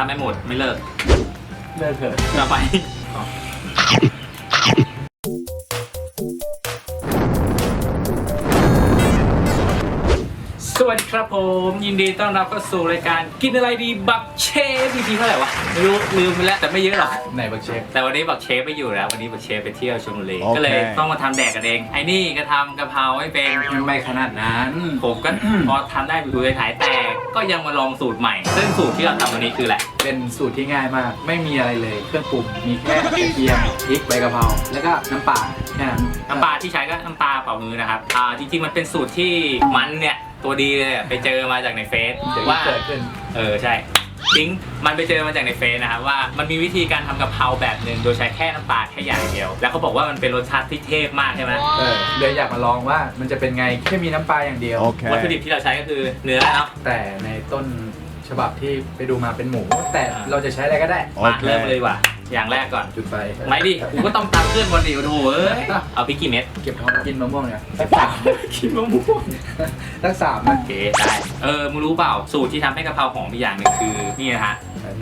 ถ้าไม่หมดไม่เลิก เลิกเถอะต่อไป สวัสดีครับผมยินดีต้อนรับเข้าสู่รายการกินอะไรดีบักเชฟ EP เท่าไหร่วะไม่รู้ลืมไปแล้วแต่ไม่เยอะหรอกไหนบักเชฟแต่วันนี้บักเชฟไม่อยู่แล้ววันนี้บักเชฟไปเที่ยวชลบุรีโอเค ก็เลยต้องมาทำแดกกันเองไอ้นี่ก็ทำกะเพราให้เป็นมันไม่ขนาดนั้น ผมก็ พอทำได้ไปดูในถ่ายแต่ก็ยังมาลองสูตรใหม่ ซึ่งสูตรที่เราทำวันนี้คืออะไรเป็นสูตรที่ง่ายมาก ไม่มีอะไรเลย เครื่องปรุงมีแค่กระเทียมพริกใบกะเพราแล้วก็น้ำปลาแค่นั้น น้ำปลาที่ใช้ก็น้ำปลาเป่ามือนะครับอ่าจริงๆมันเป็นสูตรที่มันเนี่ยตัวดีเลยอะไปเจอมาจากในเฟซเดี๋ยวว่า เกิดขึ้น เออใช่ทิ้งมันไปเจอมาจากในเฟซนะครับว่ามันมีวิธีการทำกะเพราแบบหนึ่งโดยใช้แค่น้ำปลาแค่อย่างเดียว แล้วเขาบอกว่ามันเป็นรสชาติที่เทพมากใช่ไหมเออเลยอยากมาลองว่ามันจะเป็นไงแค่มีน้ำปลาอย่างเดียว วัตถุดิ Okay. บที่เราใช้ก็คือเนื้อเนาะแต่ในต้นฉบับที่ไปดูมาเป็นหมู แต่อ่าเราจะใช้อะไรก็ได้ มาเริ่ม Okay. เลยว่ะ อย่างแรกก่อน จุดไฟไม่ดิกูก็ต้องตามเครื่องก่อนดิโอ้โหเอ้ยเอาพริกกี่เม็ดเก็บท้องกินมะม่วงเนี่ยสักสามกินมะม่วงสักสามนะโอเคได้เออมึงรู้เปล่าสูตรที่ทำให้กะเพราหอมอีกอย่างหนึงคือนี่นะฮะ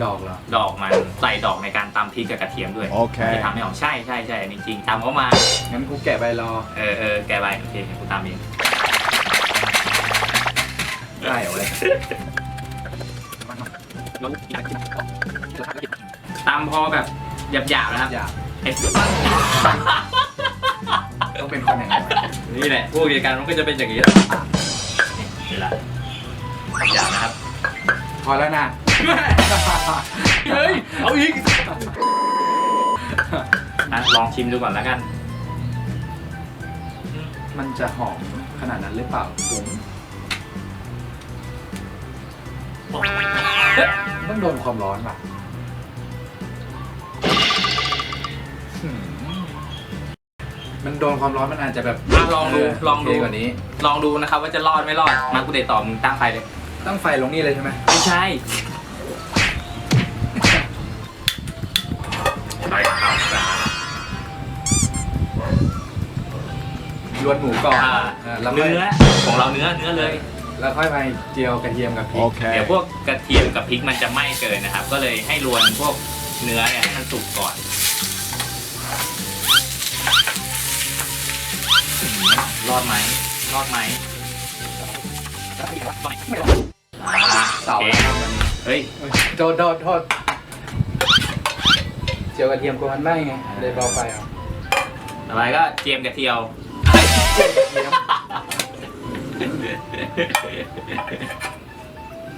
ดอกเหรอ ดอกมันใส่ดอกในการตำพริกกับกระเทียมด้วยโอเค จะทำให้หอมใช่ใช่ใช่อันนี้จริงตำเข้ามา งั้นกูแกะใบรอ เออเออแกไปโอเคกูตามเองได้เหรอเลย ตำพอแบบหยาบๆนะครับ อยากไอ้ต้องเป็นคนอย่างนั้นนี่แหละผู้จัดการมันก็จะเป็นอย่างนี้แหละนี่แหละหยาบนะครับ พอแล้วนะ เฮ้ย เอาอีกอะลองชิมดูก่อนแล้วกัน มันจะหอมขนาดนั้นหรือเปล่าผมต้องโดนความร้อนป่ะ มมันโดนความร้อนมันอาจจะแบบอะลองดูลองดูโเคกว่านี้ ลองดูนะครับว่าจะรอดไม่รอด มากูเดตต่อมึงตั้งไฟเลย ตั้งไฟลงนี่เลยใช่ไหมไม่ใช่ไฟขาวจ้ารวนหมูก่อนอ่าเออแล้วค่เนื้อยอของเราเนื้อเนื้อเลย แล้วค่อยไปเจียวกระเทียมกับพริก เดี๋ยว Okay. พวกกระเทียมกับพริกมันจะไหม้เกินนะครับ ก็เลยให้รวนพวกเนื้อเนี่ยให้มันสุกก่อน รอดไหมรอดไหมอ่าเสาโอเคแล้วครับวันนี้เฮ้ย โทษโทษโทษเจียวกระเทียมกลัวมันไหม้ไงเลยเบาไฟเอาต่อไปก็เจียมกระเทียวเจียวกระเทียม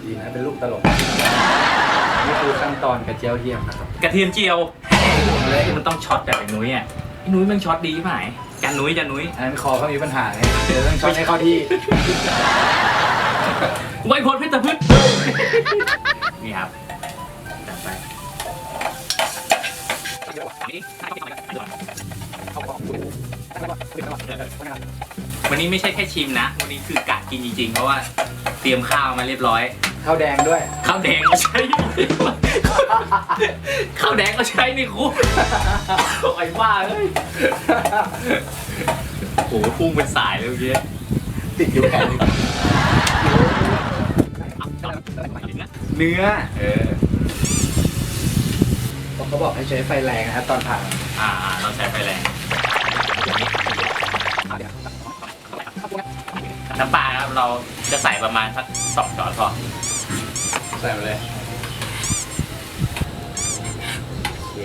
ดีนะเป็นลูกตลกนี่คือขั้นตอนกระเจียวเทียมนะครับกระเทียมเจียวอะไรมันต้องช็อตแบบไอ้นุ้ยอะไอ้นุ้ยมันช็อตดีไหม จานนุ้ยจานนุ้ยอันนั้นคอเขามีปัญหาไงเดี๋ยวต้องช็อตให้เข้าที่ ไวโพลเพชรพืชนี่ครับจัดไปวันนี้ไม่ใช่แค่ชิมนะ วันนี้คือกะกินจริงๆ เพราะว่าเตรียมข้าวมาเรียบร้อย ข้าวแดงด้วย ข้าวแดงก็ใช้ข้าวแดงก็ใช้นี่ครูไอ้บ้าเอ้ยโอ้โหพุ่งเป็นสายเลยเมื่อกี้ติดอยู่แขนเนื้อ เออเขาบอกให้ใช้ไฟแรงนะครับตอนผ่าอ่าอ่าเราใช้ไฟแรง น้ำปลาครับเราจะใส่ประมาณสักสองช้อนพอใส่มาเลยโอเค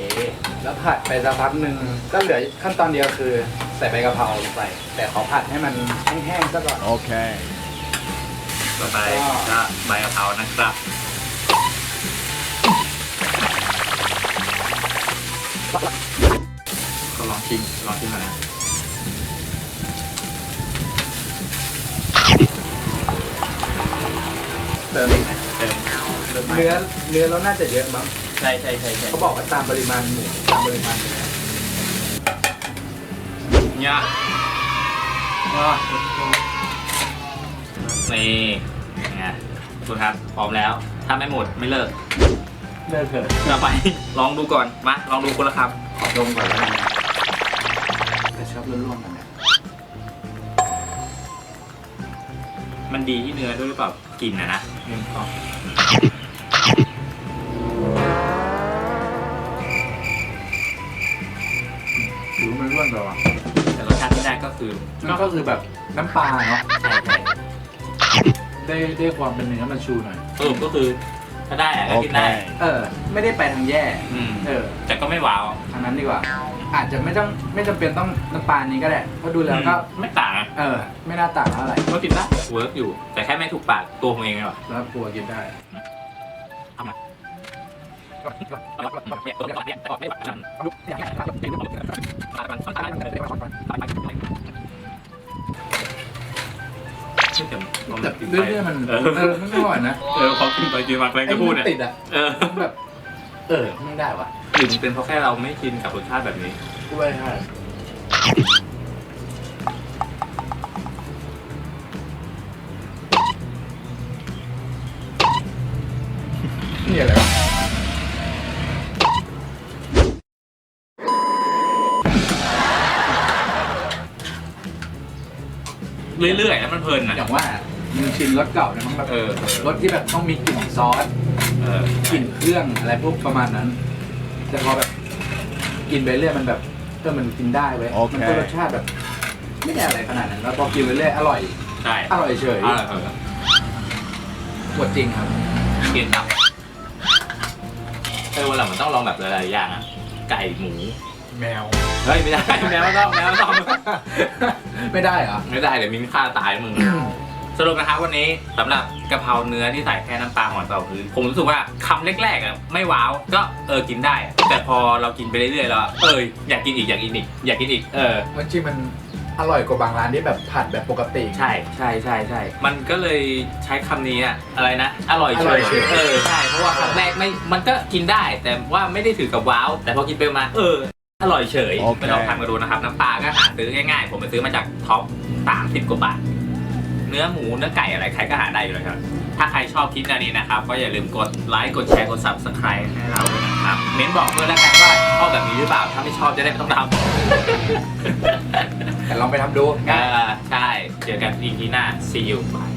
แล้วผัดไปสักพักหนึ่งก็เหลือขั้นตอนเดียวคือ ใส่ใบกะเพราลงไป แต่ขอผัดให้มันแห้งๆซะก่อน Okay. ต่อไปก็ใบกะเพรานะครับ ก็ลองชิมลองชิมก่อนนะ เติมอีกไหมเติมเนื้อเนื้อเราน่าจะเยอะมั้งใช่ใช่ใช่ใช่เขาบอกว่าตามปริมาณหมูตามปริมาณเนื้อเนี่ยว้านี่ไงคุณครับพร้อมแล้ว ถ้าไม่หมดไม่เลิก เลิกเถอะต่อไป ลองดูก่อน มา ลองดูคนละคขอดมก่อนแล้วกันนะแต่ชอบร่วนๆกันนะ มันดีที่เนื้อด้วยหรือเปล่ากินนะนะอืมอ๋อถือมันร่วนเปล่าแต่รสชาติที่ได้ก็คือมันก็คือแบบน้ำปลาเนาะได้ได้ความเป็นเนื้อมันชูหน่อย เออก็คือ ถ้าได้อะก็กินได้ เออ ไม่ได้ไปทางแย่ อืมเออ แต่ก็ไม่ว้าวทางนั้นดีกว่า อาจจะไม่ต้องไม่จำเป็นต้องน้ำปลานี้ก็ได้เพราะดูแล้วก็ไม่ต่างอะเออ ไม่น่าต่างเท่าไหร่ก็กินได้เวิร์กอยู่ แต่แค่ไม่ถูกปากตัวผมเองไงวะแล้วกลัวกินได้ แต่เรื่อยๆมันเออเออมันก็อร่อยนะเออพอกินไปกินมาอะไรก็พูดไอ้เนี่ยมันติดอะเออมันแบบ เออไม่ได้ว่ะหรือมันเป็นเพราะแค่เราไม่ชินกับรสชาติแบบนี้กล้วยใช่นี่อะไรวะเรื่อยๆแล้วมันเพลินออะย่างว่า มึงชินรสเก่าเนี่ยมันแบบเออ รสที่แบบต้องมีกลิ่นซอสเออกลิ่นเครื่องอะไรพวกประมาณนั้น แต่พอแบบกินไปเรื่อยมันแบบเออมันกินได้เว้ยโอเค มันก็รสชาติแบบ ไม่ได้อะไรขนาดนั้นแล้วพอกินไปเรื่อยอร่อย ใช่อร่อยเฉยอร่อยเออปวดจริงครับกินตับเออวันหลังมันต้องลองแบบหลายๆอย่างอะไก่หมู แมว เฮ้ยไม่ได้แมวไม่ต้องแมวไม่ต้องไม่ได้เหรอ ไม่ได้เดี๋ยวมิ้นฆ่าตายมึง สรุปนะครับวันนี้สำหรับกะเพราเนื้อที่ใส่แค่น้ำปลาหอยเป่าคือผมรู้สึกว่าคำแรกๆอะไม่ว้าวก็เออกินได้ แต่พอเรากินไปเรื่อยๆแล้วเอออยากกินอีกอยากกินอีกอยากกินอีกเออ มันจริงมันอร่อยกว่าบางร้านที่แบบผัดแบบปกติ ใช่ใช่ใช่ใช่ มันก็เลยใช้คำนี้อะอะไรนะ อร่อยเฉอร่อยยเฉย เออใช่เพราะว่าครั้งแรกไม่มันก็กินได้ แต่ว่าไม่ได้ถือกับว้าว แต่พอกินไปมา เออ อร่อยเฉยโอเค ไปลองทำกันดูนะครับ น้ำปลาก็หาซื้อง่ายๆ ผมไปซื้อมาจากท็อป30กว่าบาท เนื้อหมูเนื้อไก่อะไรใครก็หาได้อยู่แล้วครับ ถ้าใครชอบคลิปแนวนี้นะครับ ก็อย่าลืมกดไลค์กดแชร์กด subscribe ให้เราด้วยนะครับเม้นบอกด้วยแล้วกันว่าชอบแบบนี้หรือเปล่า ถ้าไม่ชอบจะได้ไม่ต้องทำ แต่ลองไปทำดู อ่าใช่ เจอกัน EP หน้า see you bye